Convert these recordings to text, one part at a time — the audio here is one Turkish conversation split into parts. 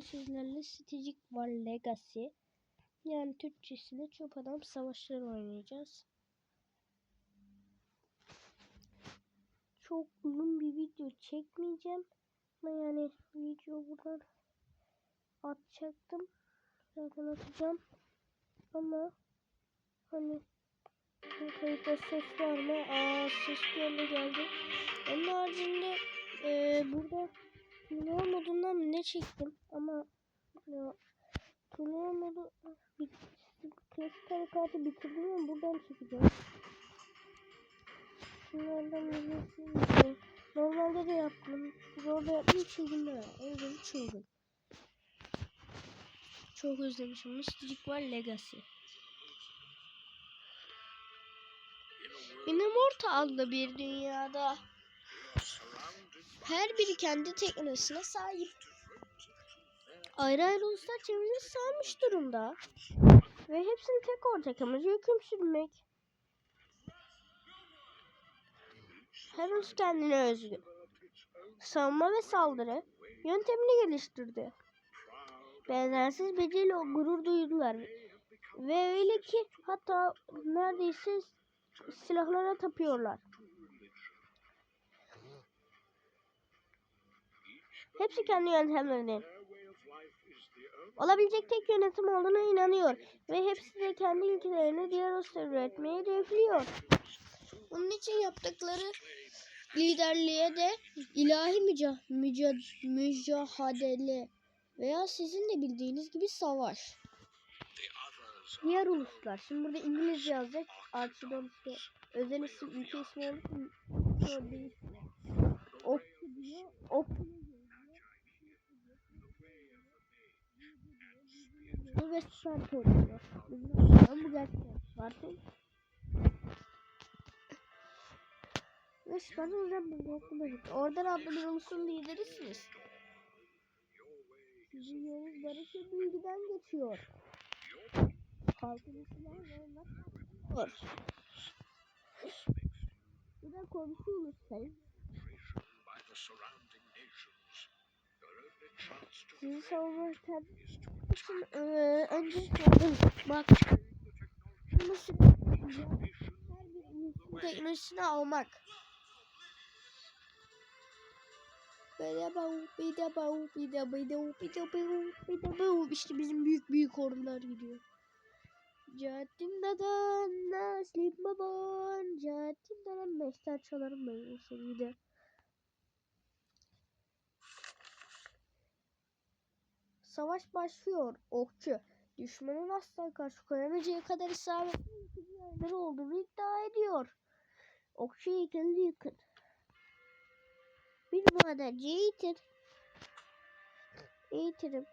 bugün sizlerle Stitchik var Legacy. Yani Türkçesinde çöp adam savaşları oynayacağız. Çok uzun bir video çekmeyeceğim. Ama yani video buradan atacaktım. Zaten atacağım. Ama hani bu kayıtta ses var mı? Aa ses geldi. Onun haricinde e, burada turnuva modundan ne çektim ama ya, turnuva modu klasik harekatı bitirdim ama buradan çekeceğim. Şunlardan yapayım. Normalde de yaptım. Zorda yaptım çılgın da. Özledim çılgın. Çok özlemişim. Mystic var Legacy. Minamorta adlı bir dünyada her biri kendi teknolojisine sahip. Ayrı ayrı uluslar çevresi sarmış durumda. Ve hepsinin tek ortak amacı hüküm sürmek. Her ulus kendine özgü. Savunma ve saldırı yöntemini geliştirdi. Benzersiz beceriyle gurur duydular. Ve öyle ki hatta neredeyse silahlara tapıyorlar. Hepsi kendi yöntemlerinin olabilecek tek yönetim olduğuna inanıyor ve hepsi de kendi ülkelerini diğer uluslara üretmeyi hedefliyor. Bunun için yaptıkları liderliğe de ilahi müca müca mücadele veya sizin de bildiğiniz gibi savaş. Diğer uluslar. Şimdi burada İngilizce yazacak. Archidon işte özel isim, ülke ismi olup o değil. Okçu diyor. Okçu Bu ve Sparta oluyor. Bizim bu gerçekten Sparta. Ve Sparta hocam bu okula gitti. Oradan bir ulusun liderisiniz. Sizin yolunuz barış ve bilgiden geçiyor. Halkın silah ve onlar var. Bu da komşu uluslar. Sizi savunmak için eee, önce yardım bak. Nasıl her bir ulusun teknolojisini almak. Böyle bavu, bir de bavu, bir de bir de bavu, bir de bavu, bir de bavu. İşte bizim büyük büyük ordular gidiyor. Caddin dadan, naslim baban, caddin dadan. Mehter çalarım ben o seviyede. Savaş başlıyor. Okçu. Düşmanın asla karşı koyamayacağı kadar isabetli yıkıcı yerleri olduğunu iddia ediyor. Okçu yıkıldı yıkın. Bir madenci eğitir. Eğitirim.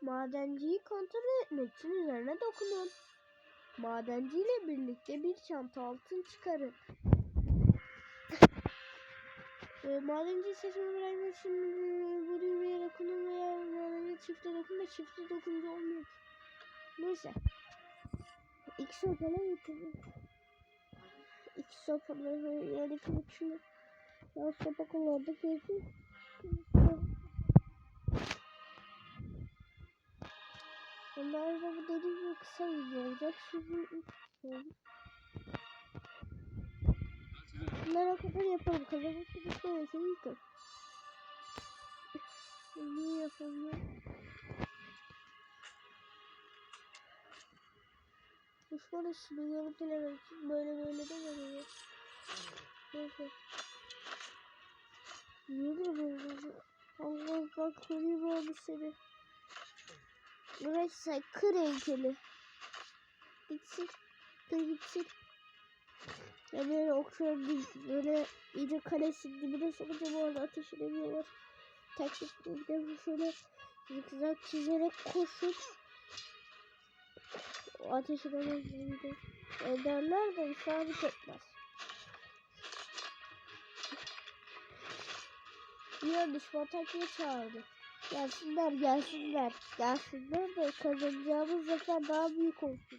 Madenciyi kontrol etmek için üzerine dokunun. Madenciyle birlikte bir çanta altın çıkarın. E, madenci seçimi bırakmak için bu düğmeye dokunun veya madenci çifte dokun da çifte dokunca olmuyor. Neyse. İki sopala getirdim. İki sopala yani kılıçlı. Ya sopa kullandık kesin. Bunlar da bu dediğim gibi kısa video olacak. Şimdi Bunlara kadar yapalım. Kazanmak istiyorsan yıkın. Niye yapamıyorum? Düşman üstünü yanıtlamak için böyle böyle de veriyor. Neyse. Niye böyle Allah bak kırayım abi seni. Burası kır heykeli. Gitsin. Kır gitsin. Ya böyle okşuyor böyle iyice kalesinin dibine sokunca bu arada ateş edemiyorlar. Taktik bir de şöyle zikzak çizerek koşup o ateş edemez de ederler de isabet etmez. Diğer düşman takviye çağırdı. Gelsinler gelsinler gelsinler de kazanacağımız zafer daha büyük olsun.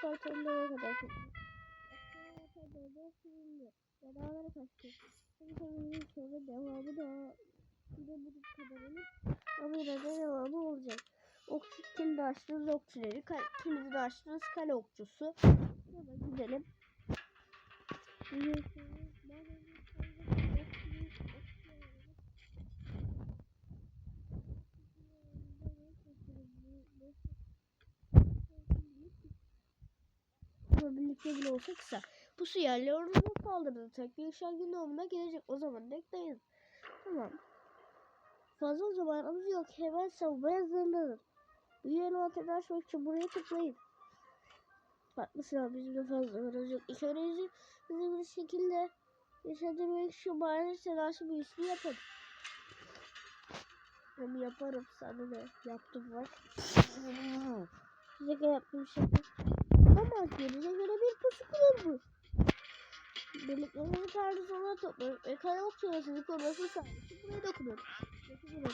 Kadar çektim. Aşağıya da sürüldü. Beraber kaçtık. Şimdi sonunun sonra devamı da de bu kadarını ama yine de devamı olacak. Okçu kilidi açtınız okçuları. Kilidi açtınız kale okçusu. Hemen gidelim. Biliyorsunuz ben önce Ama birlikte bile olsa kısa. Bu su yerli ormanı kaldırdı. Takviye şarkı doğumuna gelecek. O zaman bekleyin. Tamam. Fazla zamanımız yok. Hemen savunmaya hazırlanın. Büyüyen ortada açmak için buraya tıklayın. Haklısın abi bizim de fazla zamanımız yok. İlk önce bizi bir şekilde yaşadırmak şu mağara telaşı büyüsünü yapın. Onu yaparım sana ne yaptım var. Size yaptığım şaka. Ama yerine göre bir pusu kurulmuş. Birliklerini karşı sonra toplanıp ve kara okçular sizi koruması sağlayıp buraya dokunun. Dokunun.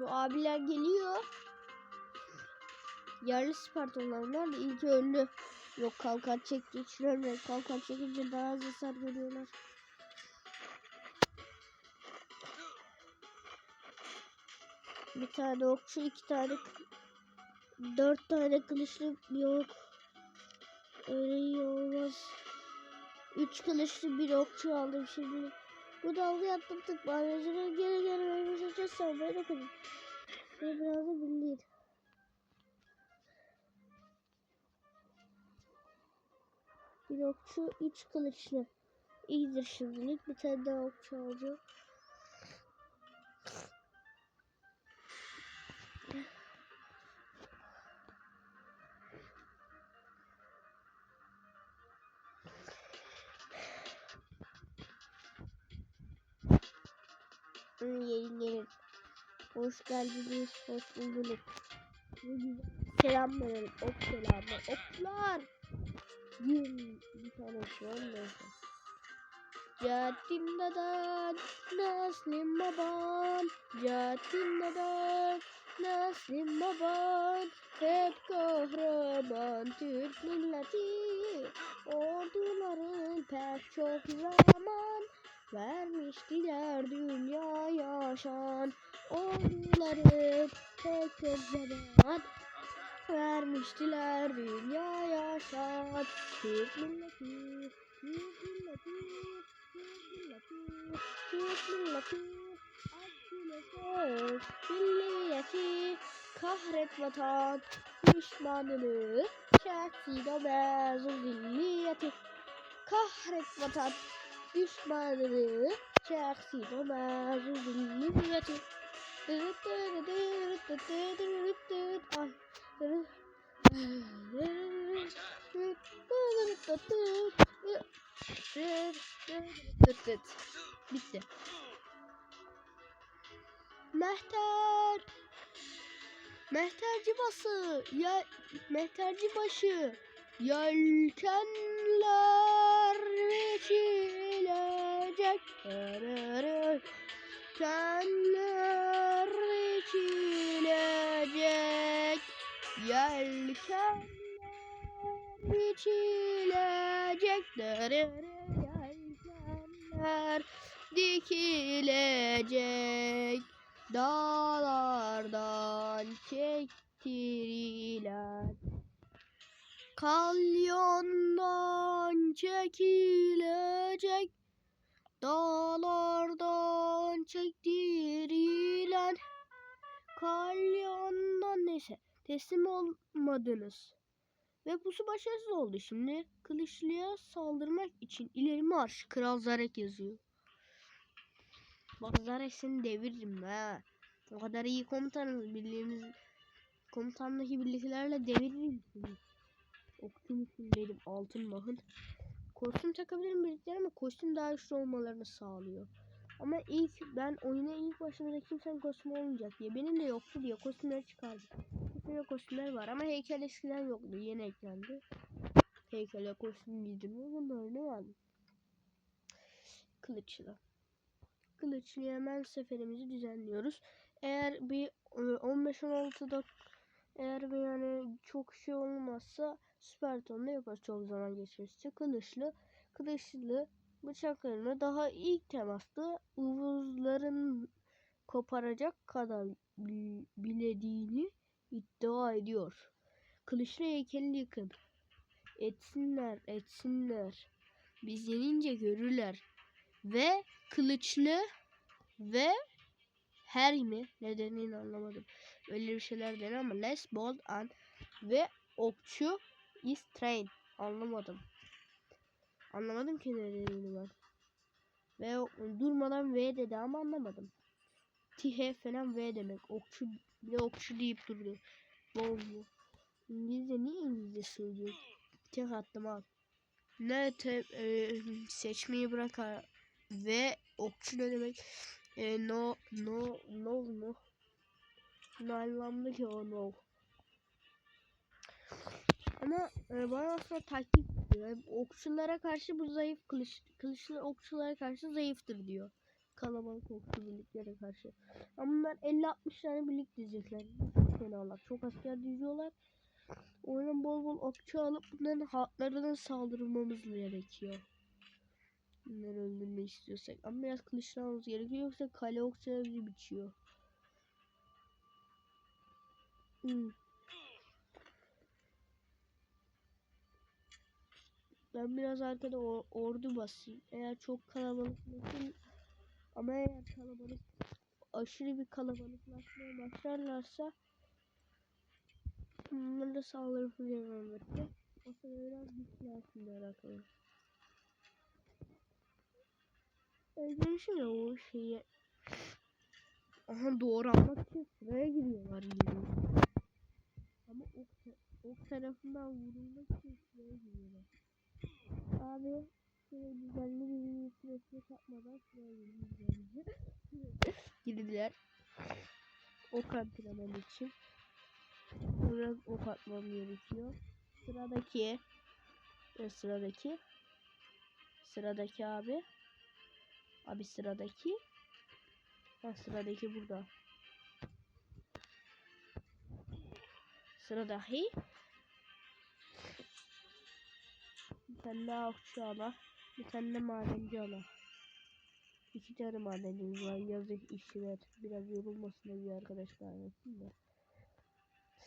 Bu abiler geliyor. Yerli Spartalılar da ilk öldü. Yok kalkan çekti. Hiç ölmedi. Kalkan çekince daha az hasar görüyorlar. Bir tane okçu, iki tane dört tane kılıçlı yok. Öyle iyi olmaz. Üç kılıçlı bir okçu aldım şimdi. Bu dalga yaptırdık. Barajına geri geri vermişeceğiz. Savmaya da kadın. Ve biraz da bildiğin. Bir okçu, üç kılıçlı. İyidir şimdilik. Bir tane daha okçu alacağım. Gelin gelin. Hoş geldiniz, hoş bulduk. Selam verelim, ok selamı, oklar. Bir, bir tane şu an neyse. Jatim dadan, naslim baban, jatim dadan, naslim baban. Hep kahraman Türk milleti, orduların pek çok zaman. Vermiştiler dünya yaşan Orduları pek çok zaman Vermiştiler dünya yaşan Türk milleti Türk milleti Türk milleti Türk milleti. Söz milliyeti. Kahret vatan düşmanını Çekti demez o zilliyeti Kahret vatan düşmanını çeksin ama zilliyeti. Bitti. Mehter. Mehterci bası. Ya mehterci başı. Yelkenler içilecek. Yelkenler içilecek. Yelkenler içilecek. Yelkenler dikilecek. Dağlardan çektirilen Kalyondan çekilecek Dağlardan çektirilen Kalyondan neyse teslim olmadınız. Ve pusu başarısız oldu. Şimdi Kılıçlı'ya saldırmak için ileri marş. Kral Zarek yazıyor. Bak Zarek seni deviririm ha. O kadar iyi komutanız. Birliğimiz komutandaki birliklerle deviririm Okçum dedim altın mahın. Kostüm takabilirim birlikler ama kostüm daha güçlü olmalarını sağlıyor. Ama ilk ben oyuna ilk başında kimsenin kostümü olmayacak diye benim de yoktu diye kostümleri çıkardım. Kostümler kostümler var ama heykel eskiden yoktu yeni eklendi. Heykele kostüm giydirme bunlar ne var? Kılıçlı. Kılıçlı hemen seferimizi düzenliyoruz. eğer bir e, 15-16'da eğer bir yani çok şey olmazsa süper tonda yaparız çok zaman geçmişse kılıçlı kılıçlı bıçaklarını daha ilk temasta uvuzların koparacak kadar bil- bilediğini iddia ediyor. Kılıçlı heykeli yıkın. Etsinler, etsinler. Biz yenince görürler. Ve kılıçlı ve her mi? Ne dediğini anlamadım. Öyle bir şeyler deniyor ama less bold and ve okçu is trained. Anlamadım. Anlamadım ki ne dediğini ben. Ve durmadan V dedi ama anlamadım. Tihe falan V demek. Okçu bir okçu deyip durdu. Ne oluyor? İngilizce niye İngilizce söylüyor? Tek attım al. Ne te, e, seçmeyi bırak ve okçu ne demek? E, no no no no. Ne anlamlı ki o no. Ama e, bana aslında taktik diyor. Yani okçulara karşı bu zayıf kılıç, kılıçlı okçulara karşı zayıftır diyor. Kalabalık okçu birliklere karşı. Ama bunlar 50-60 tane birlik dizecekler. Çok fenalar. Çok asker diziyorlar. O yüzden bol bol okçu alıp bunların hatlarına saldırmamız gerekiyor. Bunları öldürmek istiyorsak. Ama biraz kılıçlamamız gerekiyor. Yoksa kale okçuları bizi biçiyor. Hmm. Ben biraz arkada o- ordu basayım. Eğer çok kalabalık basayım ama eğer kalabalık aşırı bir kalabalıklaşmaya başlarlarsa bunları da yapacağım elbette. O sırada biraz güçlensinler arkadaşlar. Öldürmüşüm ya o şeyi. Aha doğru almak için sıraya giriyorlar yine. Ama ok, ok tarafından vurulmak için sıraya giriyorlar. Abi şöyle düzenli bir takmadan sıraya gireceğiz. Girdiler. Ok antrenmanı için. Biraz ok atmam gerekiyor. Sıradaki. E, sıradaki. Sıradaki abi. Abi sıradaki. Ha sıradaki burada. Sıradaki. Tane okçu ala. Bir tane de madenci ala. İki tane madencimiz var. Yazı işi ver. Biraz yorulmasın diye arkadaşlar. da.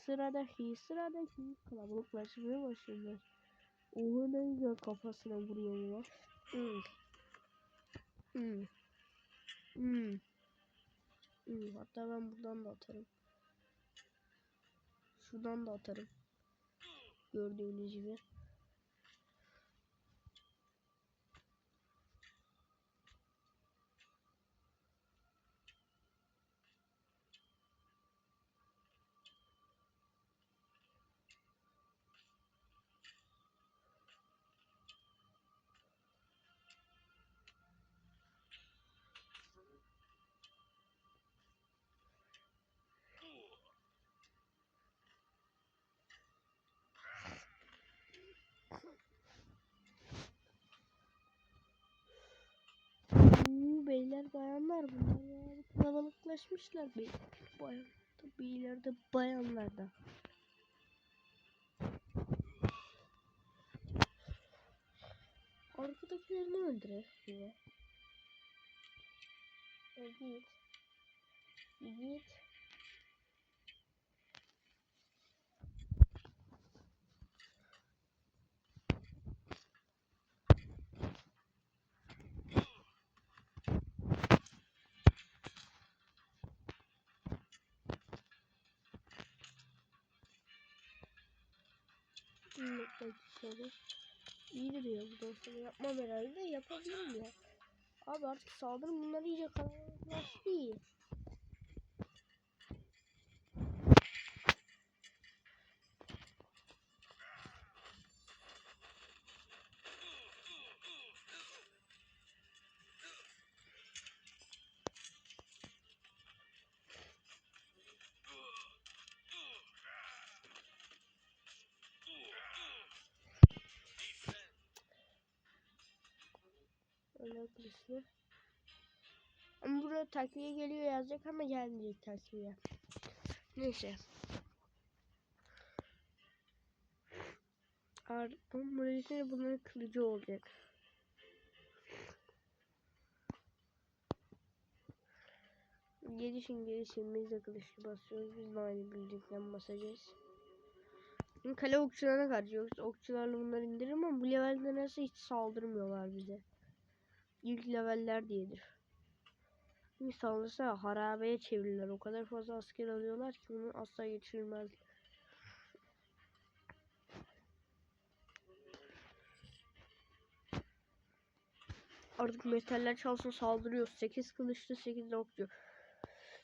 Sıradaki sıradaki kalabalıklaşmaya başladılar. Oha ne güzel kafasına vuruyor ya. Hmm. Hmm. Hmm. Hmm. Hatta ben buradan da atarım. Şuradan da atarım. Gördüğünüz gibi. Bunlar ya kalabalıklaşmışlar be. Bayan tabii ileride bayanlar da. Arkadakilerini öldüre diye. E, git. Git. Dışarı. İyidir ya bu dostları yapmam herhalde yapabilirim ya. Abi artık saldırın bunlar iyice kalabalıklaştı. Öyle takviye geliyor yazacak ama gelmeyecek takviye. Neyse. Ardından burası bunların kılıcı olacak. Gelişin gelişin biz de kılıçlı basıyoruz. Biz de aynı bildikten basacağız. Şimdi kale okçularına karşı yoksa okçularla bunları indiririm ama bu levelde nasıl hiç saldırmıyorlar bize. İlk leveller diyedir. Bir saldırsa harabeye çevirirler. O kadar fazla asker alıyorlar ki bunu asla geçirmez. Artık metaller çalsın saldırıyor. 8 kılıçlı 8 okçu.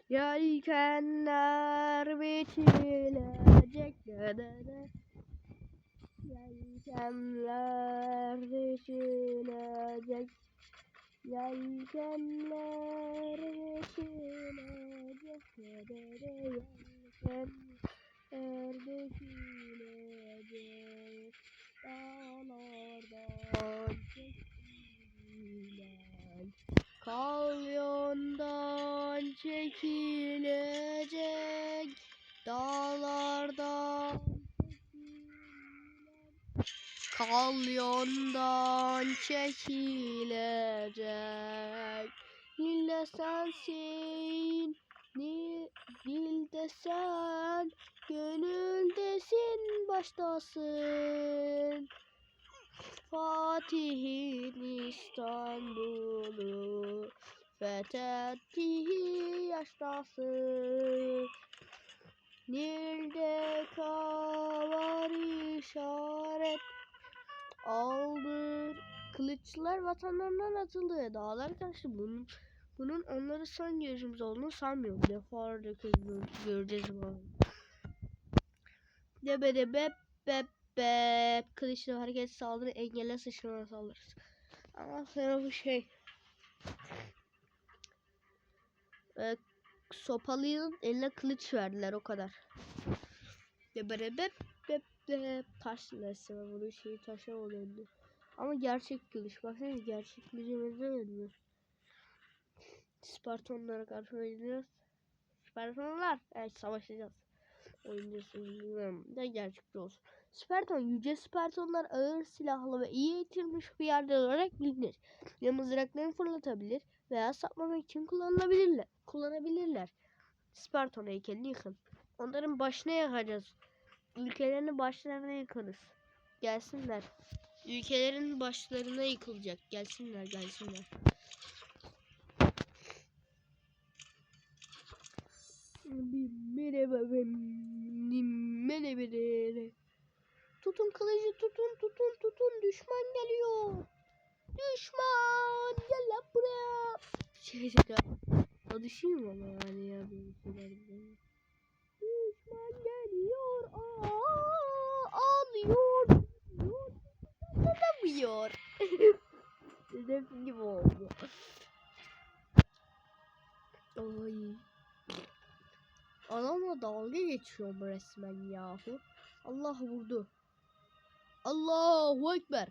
Yelkenler da da. Yelkenler bitirecek. Yelkenler da da. Yelkenler bitirecek. Dağlardan çekilen Kalyondan çekilecek dağlardan Kalyondan çekilecek Dilde sensin Dil, dilde sen Gönüldesin baştasın Fatih'in İstanbul'u fethettiği yaştasın. Nilde var işaret aldır. Kılıçlar vatanlarından atıldı. Dağlar karşı bunun bunun onları son görüşümüz olduğunu sanmıyorum. Gör- göreceğiz bunu. Debe debe bep bep. Kılıçla hareket saldırı engelle sıçrama saldırısı. Ama sonra bu şey. Ee, sopalının eline kılıç verdiler o kadar. Debe debe bep bep. Taş resmen bunu şey taşa oluyordu. Ama gerçek kılıç. Baksana gerçek kılıca benzemiyor. Spartonlara karşı oynuyoruz. Spartonlar. Evet savaşacağız. Oyuncusu bilmiyorum da gerçekçi olsun. Sparton yüce Spartonlar ağır silahlı ve iyi eğitilmiş bir yerde olarak bilinir. Ve mızraklarını fırlatabilir veya saplamak için kullanılabilirler. Kullanabilirler. Sparton heykelini yıkın. Onların başına yakacağız. Ülkelerini başlarına yıkarız. Gelsinler. Ülkelerin başlarına yıkılacak. Gelsinler gelsinler. Tutun kılıcı tutun tutun tutun düşman geliyor. Düşman gel lan buraya. Şey şaka. Alışayım ama yani ya böyle şeyler. Düşman geliyor. Aa, ağlıyor. Tutamıyor. Dedem gibi oldu. Ay. Adamla dalga geçiyorum resmen yahu. Allah vurdu. Allahu Ekber.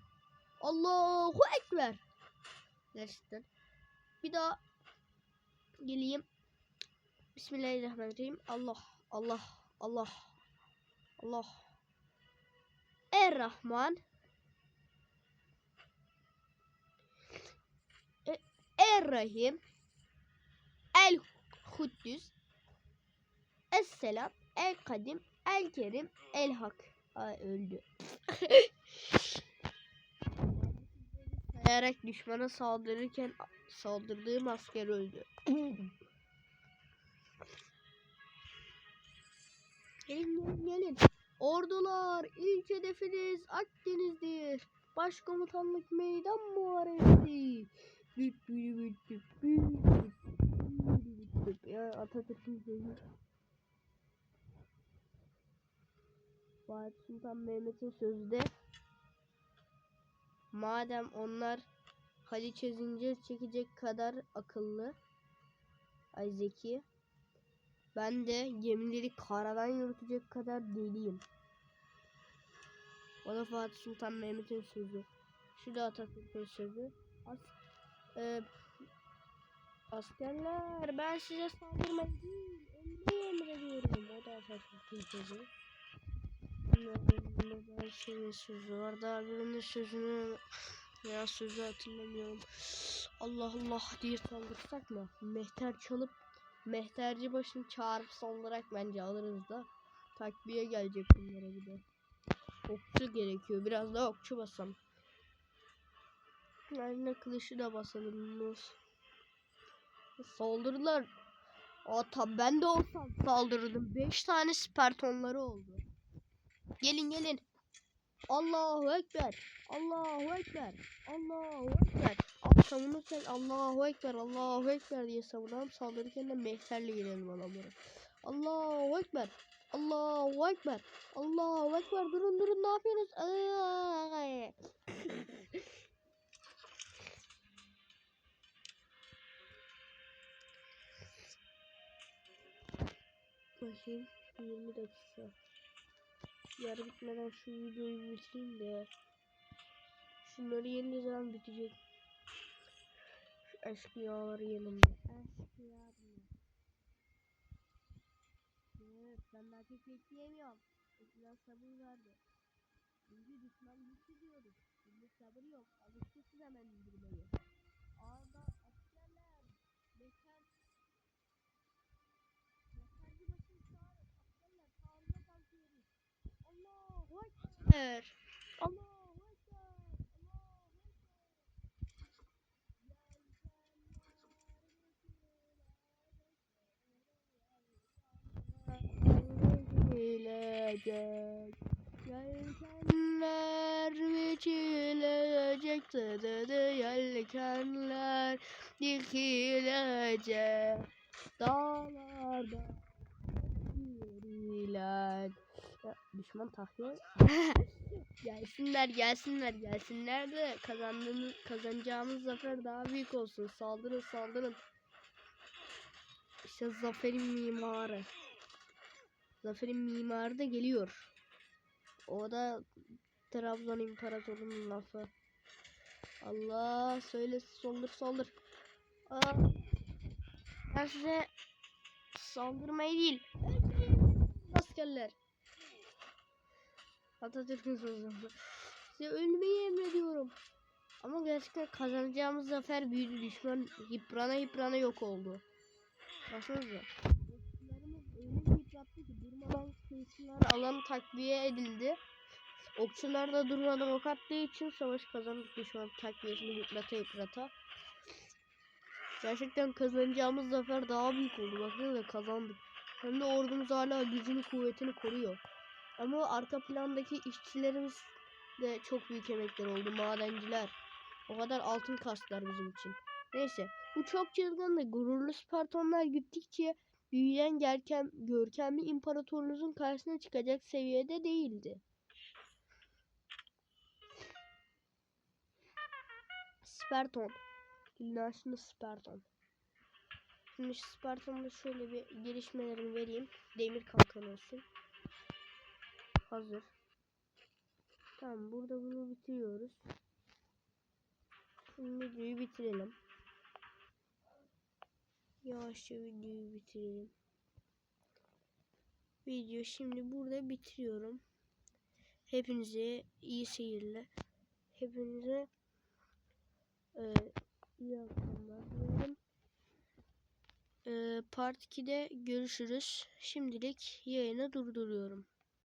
Allahu Ekber. Gerçekten. Bir daha geleyim. Bismillahirrahmanirrahim. Allah, Allah, Allah, Allah. Er-Rahman. E- Er-Rahim. El-Huddüs. Esselam, El Kadim, El Kerim, El Hak. Ay öldü. Sayarak düşmana saldırırken saldırdığım asker öldü. gelin gelin. Ordular ilk hedefiniz Akdeniz'dir. Başkomutanlık meydan muharebesi. Ya Atatürk'ün sözü. Fatih Sultan Mehmet'in sözü de madem onlar Haliç'e zincir çekecek kadar akıllı ay zeki ben de gemileri karadan yürütecek kadar deliyim. O da Fatih Sultan Mehmet'in sözü. Şu da Atatürk'ün sözü. As e, Askerler ben size saldırmayı değil ölmeyi emrediyorum. O da şaşırtıcı. Ben şeyin sözü var da birinin sözünü veya sözü hatırlamıyorum. Allah Allah diye saldırsak mı? Mehter çalıp mehterci başını çağırıp saldırarak bence alırız da. Takviye gelecek bunlara bir de. Okçu gerekiyor. Biraz daha okçu basalım. Eline kılışı da basalım. Mus. Saldırdılar. Aa tabi ben de olsam saldırırdım. 5 tane spartonları oldu. Gelin gelin. Allahu Ekber. Allahu Ekber. Allahu Ekber. Abi savunurken Allahu Ekber. Allahu Ekber diye savunalım. Saldırırken de mehterle girelim adamlara. Allahu Ekber. Allahu Ekber. Allahu Ekber. Durun durun ne yapıyorsunuz? Ay. Bakayım 20 dakika. Yarı bitmeden şu videoyu bitireyim de. Şunları yeni zaman bitecek. Şu eşkıyaları yenildi. Eşkıya mı? Evet ben daha pek bekleyemiyorum. Biraz sabır verdi. Çünkü düşman güçlü diyoruz. Şimdi sabır yok. Alışmışız hemen indirmeyi. Ağda askerler. Beşer Yeterli başını çağırın. Askerler sağında kalkıyoruz. Allahu Ekber. Allahu Ekber. Yelkenler biçilecek dıdıdı yelkenler dikilecek dağlarda yürüyen ya, düşman tahliye gelsinler gelsinler gelsinler de kazandığımız kazanacağımız zafer daha büyük olsun. Saldırın saldırın. İşte zaferin mimarı. Zaferin mimarı da geliyor. O da Trabzon İmparatorluğu'nun lafı. Allah söyle saldır saldır Aa, ben size saldırmayı değil askerler Atatürk'ün sözü size ölmeyi emrediyorum ama gerçekten kazanacağımız zafer büyüdü düşman yıprana yıprana yok oldu baksanıza Okçularımız öyle yıprattı ki durmadan kıyısınlar alan takviye edildi Okçular da durmadan ok attığı için savaş kazandık düşman takviyesini yıprata yıprata Gerçekten kazanacağımız zafer daha büyük oldu. Bakın kazandık. Hem de ordumuz hala gücünü kuvvetini koruyor. Ama arka plandaki işçilerimiz de çok büyük emekler oldu. Madenciler. O kadar altın kastılar bizim için. Neyse. Bu çok çılgın da gururlu Spartanlar gittikçe büyüyen gerken, görkemli imparatorunuzun karşısına çıkacak seviyede değildi. Spartan. Naşını Spartan. Şimdi şu Spartan'da şöyle bir gelişmelerini vereyim. Demir kalkan olsun. Hazır. Tamam burada bunu bitiriyoruz. Şimdi videoyu bitirelim. Yavaşça videoyu bitirelim. Video şimdi burada bitiriyorum. Hepinize iyi seyirler. Hepinize e, iyi akşamlar diyorum. Ee, part 2'de görüşürüz. Şimdilik yayını durduruyorum.